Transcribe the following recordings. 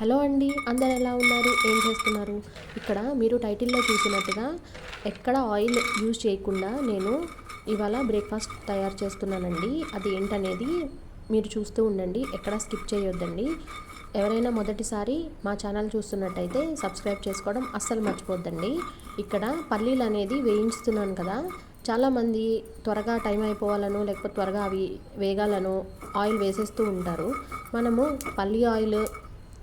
Hello అండి అందరు ఎలా ఉన్నారు? ఏం చేస్తున్నారు? ఇక్కడ మీరు టైటిల్లో చూసినట్టుగా ఎక్కడ ఆయిల్ యూజ్ చేయకుండా నేను ఇవాళ బ్రేక్ఫాస్ట్ తయారు చేస్తున్నానండి. అది ఏంటనేది మీరు చూస్తూ ఉండండి ఎక్కడ స్కిప్ చేయొద్దండి. ఎవరైనా మొదటిసారి మా ఛానల్ చూస్తున్నట్టయితే సబ్స్క్రైబ్ చేసుకోవడం అస్సలు మర్చిపోద్దండి. ఇక్కడ పల్లీలు అనేది వేయించుతున్నాను కదా చాలామంది త్వరగా టైం అయిపోవాలనో లేకపోతే త్వరగా అవి వేగాలనో ఆయిల్ వేసేస్తూ ఉంటారు. మనము పల్లి ఆయిల్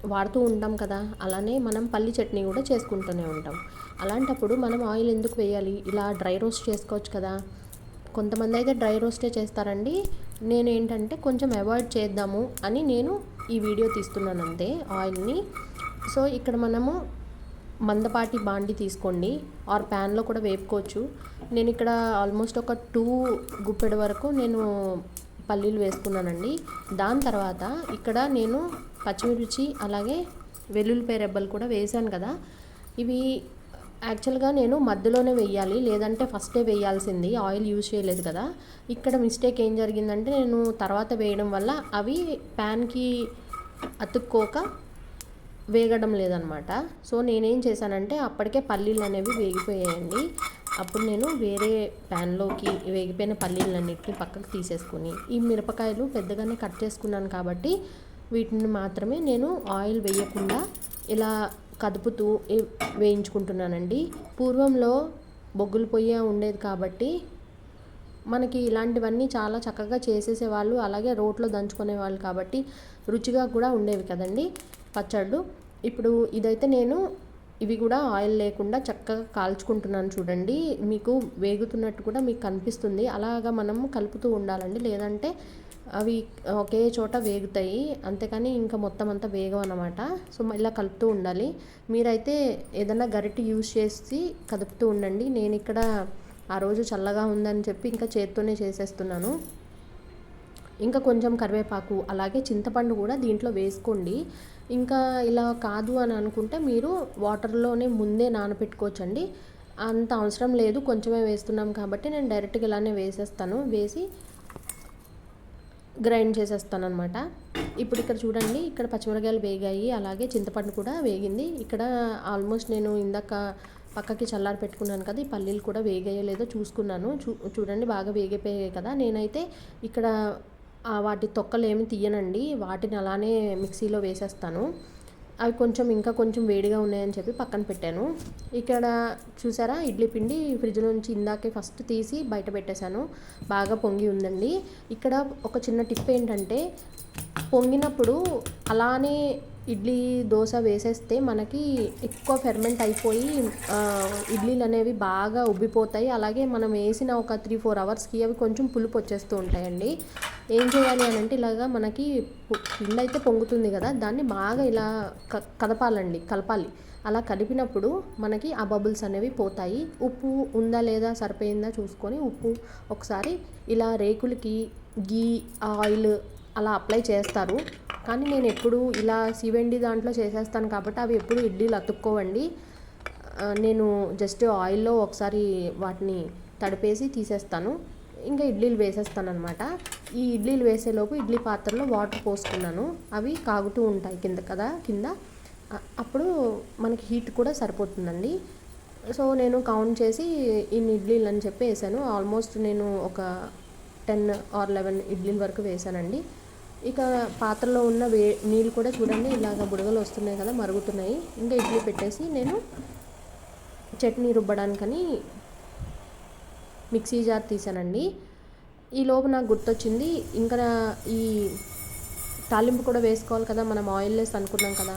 వాడుతూ ఉంటాం కదా అలానే మనం పల్లి చట్నీ కూడా చేసుకుంటూనే ఉంటాం. అలాంటప్పుడు మనం ఆయిల్ ఎందుకు వేయాలి? ఇలా డ్రై రోస్ట్ చేసుకోవచ్చు కదా. కొంతమంది అయితే డ్రై రోస్టే చేస్తారండి. నేను ఏంటంటే కొంచెం అవాయిడ్ చేద్దాము అని నేను ఈ వీడియో తీస్తున్నాను అంతే ఆయిల్ని. సో ఇక్కడ మనము మందపాటి బాండి తీసుకోండి. ఆర్ ప్యాన్లో కూడా వేపుకోవచ్చు. నేను ఇక్కడ ఆల్మోస్ట్ ఒక టూ గుప్పెడు వరకు నేను పల్లీలు వేసుకున్నానండి. దాని తర్వాత ఇక్కడ నేను పచ్చిమిర్చి అలాగే వెల్లుల్లిపాయ రెబ్బలు కూడా వేసాను కదా. ఇవి యాక్చువల్గా నేను మధ్యలోనే వేయాలి లేదంటే ఫస్టే వేయాల్సింది. ఆయిల్ యూజ్ చేయలేదు కదా. ఇక్కడ మిస్టేక్ ఏం జరిగిందంటే నేను తర్వాత వేయడం వల్ల అవి ప్యాన్కి అతుక్కోక వేగడం లేదనమాట. సో నేనేం చేశానంటే అప్పటికే పల్లీలు అనేవి వేగిపోయాయండి. అప్పుడు నేను వేరే ప్యాన్లోకి వేగిపోయిన పల్లీలన్నిటిని పక్కకు తీసేసుకుని ఈ మిరపకాయలు పెద్దగానే కట్ చేసుకున్నాను కాబట్టి వీటిని మాత్రమే నేను ఆయిల్ వేయకుండా ఇలా కదుపుతూ వేయించుకుంటున్నానండి. పూర్వంలో బొగ్గులు పొయ్య ఉండేది కాబట్టి మనకి ఇలాంటివన్నీ చాలా చక్కగా చేసేసేవాళ్ళు అలాగే రోట్లో దంచుకునే వాళ్ళు కాబట్టి రుచిగా కూడా ఉండేవి కదండి పచ్చళ్ళు. ఇప్పుడు ఇదైతే నేను ఇవి కూడా ఆయిల్ లేకుండా చక్కగా కాల్చుకుంటున్నాను చూడండి. మీకు వేగుతున్నట్టు కూడా మీకు కనిపిస్తుంది. అలాగా మనం కలుపుతూ ఉండాలండి. లేదంటే అవి ఒకే చోట వేగుతాయి. అంతేకాని ఇంకా మొత్తం అంతా వేగం అనమాట సో ఇలా కలుపుతూ ఉండాలి. మీరైతే ఏదైనా గరిటె యూజ్ చేసి కదుపుతూ ఉండండి. నేను ఇక్కడ ఆ రోజు చల్లగా ఉందని చెప్పి ఇంకా చేత్తోనే చేసేస్తున్నాను. ఇంకా కొంచెం కరివేపాకు అలాగే చింతపండు కూడా దీంట్లో వేసుకోండి. ఇంకా ఇలా కాదు అని అనుకుంటే మీరు వాటర్లోనే ముందే నానపెట్టుకోవచ్చండి. అంత అవసరం లేదు. కొంచెమే వేస్తున్నాం కాబట్టి నేను డైరెక్ట్గా ఇలానే వేసేస్తాను. వేసి గ్రైండ్ చేసేస్తాను అనమాట ఇప్పుడు ఇక్కడ చూడండి ఇక్కడ పచ్చిమిరకాయలు వేగాయి అలాగే చింతపండు కూడా వేగింది. ఇక్కడ ఆల్మోస్ట్ నేను ఇందాక పక్కకి చల్లారి పెట్టుకున్నాను కదా ఈ పల్లీలు కూడా వేగాయో లేదో చూసుకున్నాను. చూ చూడండి బాగా వేగిపోయాయి కదా. నేనైతే ఇక్కడ వాటి తొక్కలు ఏమి తీయనండి వాటిని అలానే మిక్సీలో వేసేస్తాను. అవి కొంచెం ఇంకా కొంచెం వేడిగా ఉన్నాయని చెప్పి పక్కన పెట్టాను. ఇక్కడ చూసారా? ఇడ్లీ పిండి ఫ్రిడ్జ్లో నుంచి ఇందాకే ఫస్ట్ తీసి బయట పెట్టేశాను. బాగా పొంగి ఉందండి. ఇక్కడ ఒక చిన్న టిప్ ఏంటంటే పొంగినప్పుడు అలానే ఇడ్లీ దోశ వేసేస్తే మనకి ఎక్కువ ఫెర్మెంట్ అయిపోయి ఇడ్లీలు అనేవి బాగా ఉబ్బిపోతాయి. అలాగే మనం వేసిన ఒక త్రీ ఫోర్ అవర్స్కి అవి కొంచెం పులుపు వచ్చేస్తూ ఉంటాయండి. ఏం చేయాలి అని అంటే ఇలాగా మనకి పిండి అయితే పొంగుతుంది కదా దాన్ని బాగా ఇలా క కదపాలండి కలపాలి. అలా కలిపినప్పుడు మనకి ఆ బబుల్స్ అనేవి పోతాయి. ఉప్పు ఉందా లేదా సరిపోయిందా చూసుకొని ఉప్పు ఒకసారి ఇలా రేకులకి గీ ఆయిల్ అలా అప్లై చేస్తారు. కానీ నేను ఎప్పుడు ఇలా సివెండి దాంట్లో చేసేస్తాను కాబట్టి అవి ఎప్పుడు ఇడ్లీలు అతుక్కోవండి. నేను జస్ట్ ఆయిల్లో ఒకసారి వాటిని తడిపేసి తీసేస్తాను. ఇంకా ఇడ్లీలు వేసేస్తాను అనమాట ఈ ఇడ్లీలు వేసేలోపు ఇడ్లీ పాత్రలో వాటర్ పోసుకున్నాను. అవి కాగుతూ ఉంటాయి కింద కదా కింద. అప్పుడు మనకి హీట్ కూడా సరిపోతుందండి. సో నేను కౌంట్ చేసి ఇన్ని ఇడ్లీలు అని చెప్పి వేసాను ఆల్మోస్ట్ నేను ఒక టెన్ ఆర్ లెవెన్ ఇడ్లీల వరకు వేసానండి. ఇక పాత్రలో ఉన్న వే నీళ్ళు కూడా చూడండి ఇలాగ బుడగలు వస్తున్నాయి కదా మరుగుతున్నాయి. ఇంకా ఇడ్లీ పెట్టేసి నేను చట్నీ రుబ్బడానికని మిక్సీ జార్ తీసానండి. ఈ లోపు నాకు గుర్తొచ్చింది ఇంకా ఈ తాలింపు కూడా వేసుకోవాలి కదా మనం ఆయిల్ లెస్ అనుకున్నాం కదా.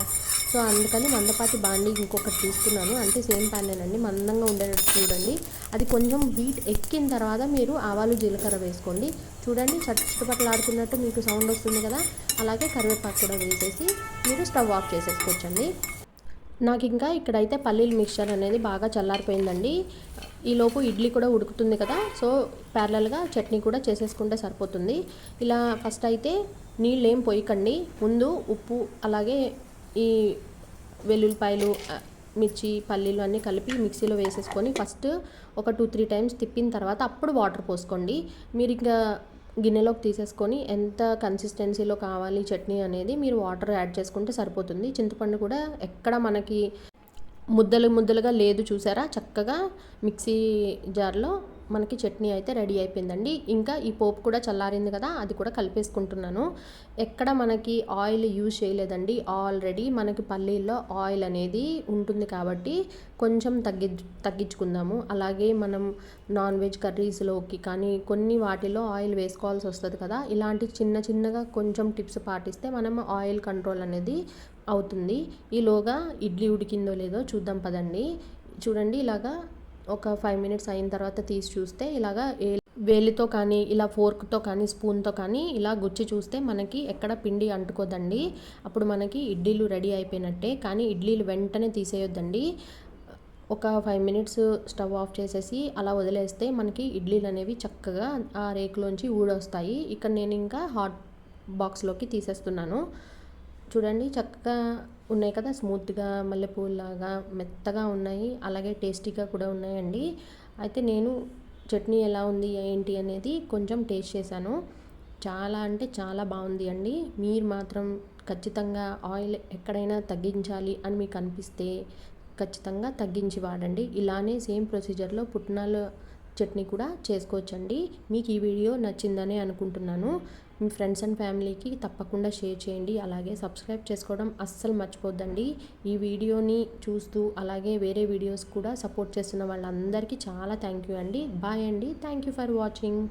సో అందుకని మందపాటి బాండి ఇంకొకటి తీసుకున్నాను. అంటే సేమ్ ప్యానేనండి మందంగా ఉండేటట్టు చూడండి. అది కొంచెం హీట్ ఎక్కిన తర్వాత మీరు ఆవాలు జీలకర్ర వేసుకోండి. చూడండి చట్ చుట్టుపక్కలాడుతున్నట్టు మీకు సౌండ్ వస్తుంది కదా? అలాగే కరివేపాకు కూడా వేసేసి మీరు స్టవ్ ఆఫ్ చేసేసుకోవచ్చండి. నాకు ఇంకా ఇక్కడైతే పల్లీల మిక్చర్ అనేది బాగా చల్లారిపోయిందండి. ఈలోపు ఇడ్లీ కూడా ఉడుకుతుంది కదా? సో ప్యారలల్గా చట్నీ కూడా చేసేసుకుంటే సరిపోతుంది. ఇలా ఫస్ట్ అయితే నీళ్ళు ఏం పోయకండి. ముందు ఉప్పు అలాగే ఈ వెల్లుల్లిపాయలు మిర్చి పల్లీలు అన్నీ కలిపి మిక్సీలో వేసేసుకొని ఫస్ట్ ఒక టూ త్రీ టైమ్స్ తిప్పిన తర్వాత అప్పుడు వాటర్ పోసుకోండి. మీరు ఇంకా గిన్నెలోకి తీసేసుకొని ఎంత కన్సిస్టెన్సీలో కావాలి చట్నీ అనేది మీరు వాటర్ యాడ్ చేసుకుంటే సరిపోతుంది. చింతపండు కూడా ఎక్కడ మనకి ముద్దలు ముద్దలుగా లేదు చూసారా? చక్కగా మిక్సీ జార్లో మనకి చట్నీ అయితే రెడీ అయిపోయిందండి. ఇంకా ఈ పోపు కూడా చల్లారింది కదా అది కూడా కలిపేసుకుంటున్నాను. ఎక్కడ మనకి ఆయిల్ యూజ్ చేయలేదండి. ఆల్రెడీ మనకి పల్లీల్లో ఆయిల్ అనేది ఉంటుంది కాబట్టి కొంచెం తగ్గి తగ్గించుకుందాము. అలాగే మనం నాన్ వెజ్ కర్రీస్లోకి కానీ కొన్ని వాటిలో ఆయిల్ వేసుకోవాల్సి వస్తుంది కదా ఇలాంటి చిన్న చిన్నగా కొంచెం టిప్స్ పాటిస్తే మనం ఆయిల్ కంట్రోల్ అనేది అవుతుంది. ఈలోగా ఇడ్లీ ఉడికిందో లేదో చూద్దాం పదండి. చూడండి ఇలాగా ఒక ఫైవ్ మినిట్స్ అయిన తర్వాత తీసి చూస్తే ఇలాగా వేలితో కానీ ఇలా ఫోర్క్తో కానీ స్పూన్తో కానీ ఇలా గుచ్చి చూస్తే మనకి ఎక్కడ పిండి అంటుకోదండి. అప్పుడు మనకి ఇడ్లీలు రెడీ అయిపోయినట్టే. కానీ ఇడ్లీలు వెంటనే తీసేయొద్దండి. ఒక ఫైవ్ మినిట్స్ స్టవ్ ఆఫ్ చేసేసి అలా వదిలేస్తే మనకి ఇడ్లీలు అనేవి చక్కగా ఆ రేకులోంచి ఊడొస్తాయి. ఇక్కడ నేను ఇంకా హాట్ బాక్స్లోకి తీసేస్తున్నాను. చూడండి చక్కగా ఉన్నాయి కదా స్మూత్గా మల్లెపూలాగా మెత్తగా ఉన్నాయి అలాగే టేస్టీగా కూడా ఉన్నాయండి. అయితే నేను చట్నీ ఎలా ఉంది ఏంటి అనేది కొంచెం టేస్ట్ చేశాను. చాలా అంటే చాలా బాగుంది అండి. మీరు మాత్రం ఖచ్చితంగా ఆయిల్ ఎక్కడైనా తగ్గించాలి అని మీకు అనిపిస్తే ఖచ్చితంగా తగ్గించి వాడండి. ఇలానే సేమ్ ప్రొసీజర్లో పుట్నాలు చట్నీ కూడా చేసుకోవచ్చండి. మీకు ఈ వీడియో నచ్చిందని అనుకుంటున్నాను. మీ ఫ్రెండ్స్ అండ్ ఫ్యామిలీకి తప్పకుండా షేర్ చేయండి. అలాగే సబ్స్క్రైబ్ చేసుకోవడం అస్సలు మర్చిపోద్దండి. ఈ వీడియోని చూస్తూ అలాగే వేరే వీడియోస్ కూడా సపోర్ట్ చేస్తున్న వాళ్ళందరికీ చాలా థ్యాంక్ యూ అండి. బాయ్ అండి. Thank you for watching.